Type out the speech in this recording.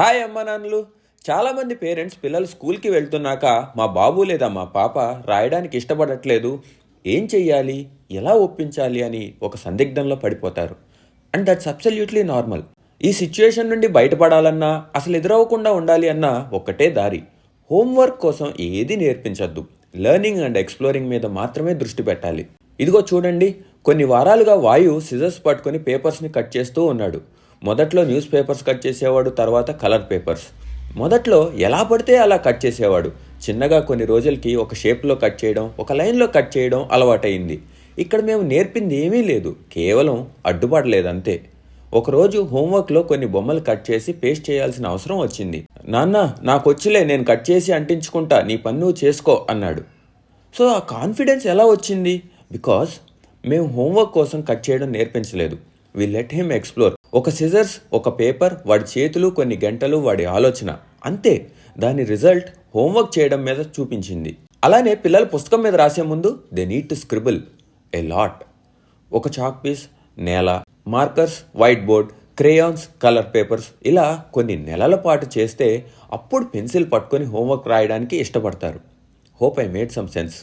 Hi అమ్మ నాన్నలు. చాలామంది పేరెంట్స్ పిల్లలు స్కూల్కి వెళ్తున్నాక మా బాబు లేదా మా పాప రాయడానికి ఇష్టపడట్లేదు. ఏం చెయ్యాలి? ఎలా ఒప్పించాలి అని ఒక సందిగ్ధంలో పడిపోతారు. అండ్ దట్స్ అబ్సల్యూట్లీ నార్మల్ ఈ సిచ్యుయేషన్ నుండి బయటపడాలన్నా అసలు ఎదురవ్వకుండా ఉండాలి అన్నా ఒక్కటే దారి. హోంవర్క్ కోసం ఏది నేర్పించద్దు. లెర్నింగ్ అండ్ ఎక్స్ప్లోరింగ్ మీద మాత్రమే దృష్టి పెట్టాలి. ఇదిగో చూడండి కొన్ని వారాలుగా వాయు సిజర్స్ పట్టుకొని పేపర్స్ని కట్ చేస్తూ ఉన్నాడు. మొదట్లో న్యూస్ పేపర్స్ కట్ చేసేవాడు తర్వాత కలర్ పేపర్స్. మొదట్లో ఎలా పడితే అలా కట్ చేసేవాడు. చిన్నగా కొన్ని రోజులకి ఒక షేప్లో కట్ చేయడం ఒక లైన్లో కట్ చేయడం అలవాటైంది ఇక్కడ మేము నేర్పింది ఏమీ లేదు. కేవలం అడ్డుపడలేదంతే ఒకరోజు హోంవర్క్లో కొన్ని బొమ్మలు కట్ చేసి పేస్ట్ చేయాల్సిన అవసరం వచ్చింది. నాన్న నాకొచ్చిలే నేను కట్ చేసి అంటించుకుంటా నీ పని నువ్వు చేసుకో అన్నాడు. సో ఆ కాన్ఫిడెన్స్ ఎలా వచ్చింది? బికాస్ మేము హోంవర్క్ కోసం కట్ చేయడం నేర్పించలేదు. వి లెట్ హిమ్ ఎక్స్ప్లోర్ ఒక సిజర్స్ ఒక పేపర్ వాడి చేతులు కొన్ని గంటలు వాడి ఆలోచన. అంతే. దాని రిజల్ట్ హోంవర్క్ చేయడం మీద చూపించింది. అలానే పిల్లలు పుస్తకం మీద రాసే ముందు they need to scribble a lot ఒక చాక్ పీస్ నేల markers white board crayons colour papers ఇలా కొన్ని నెలల పాటు చేస్తే అప్పుడు పెన్సిల్ పట్టుకొని హోంవర్క్ రాయడానికి ఇష్టపడతారు. Hope I made some sense